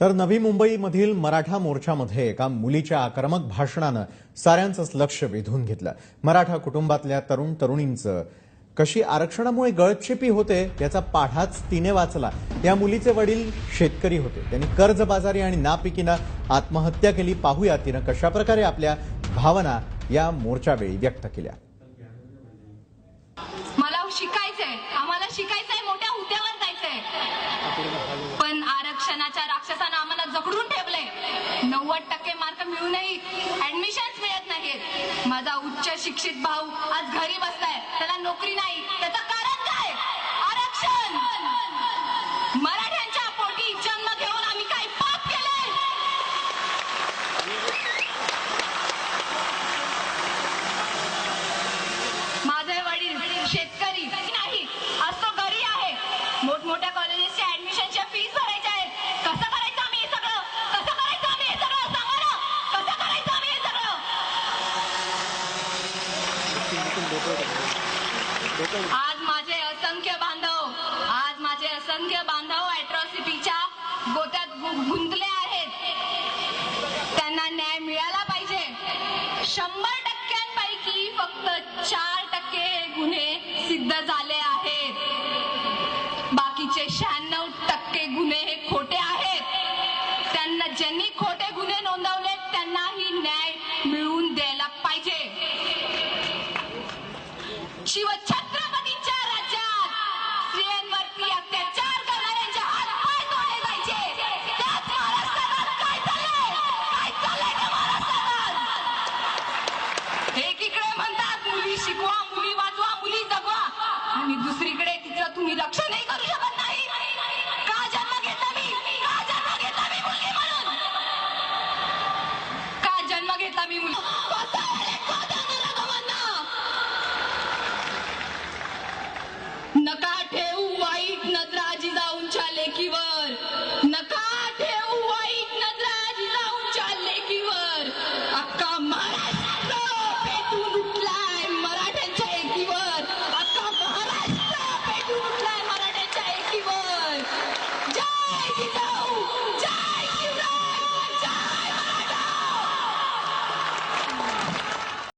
तर नवी मुंबईमधील मराठा मोर्चामध्ये एका मुलीच्या आक्रमक भाषणानं साऱ्यांचंच लक्ष वेधून घेतलं. मराठा कुटुंबातल्या तरुण तरुणींचं कशी आरक्षणामुळे गळतशेपी होते याचा पाढाच तिने वाचला. या मुलीचे वडील शेतकरी होते. त्यांनी कर्जबाजारी आणि नापिकीनं आत्महत्या केली. पाहूया तिनं कशाप्रकारे आपल्या भावना या मोर्चावेळी व्यक्त केल्या. मार्क मिळूनही ऍडमिशन मिळत नाहीत. माझा उच्च शिक्षित भाऊ आज घरी बसलाय. त्याला नोकरी नाही. त्याचा आज माझे असंख्य बांधव आज माझे असंख्य बांधव अॅट्रॉसिटीच्या गोत्यात गुंतले आहेत. त्यांना न्याय मिळाला पाहिजे. शंभर टक्क्यांपैकी फक्त चार टक्के गुन्हे सिद्ध झाले आहेत. बाकीचे शहाण्णव टक्के गुन्हे हे खोटे आहेत. त्यांना ज्यांनी खोटे गुन्हे नोंदवले त्यांनाही न्याय शिवछत्रपतीच्या राज्यात. स्त्रियांवरती अत्याचार करणाऱ्यांच्या हात पाय तोडले पाहिजे. काय चाललंय? एकीकडे म्हणतात मुली शिकवा मुली वाचवा मुली जगवा. आणि दुसरीकडे तिचं तुम्ही लक्ष नाही करू शकत नाही. का जन्म घेतला मी? का जन्म घेतला मी मुलगी म्हणून? का जन्म घेतला मी मुलगी?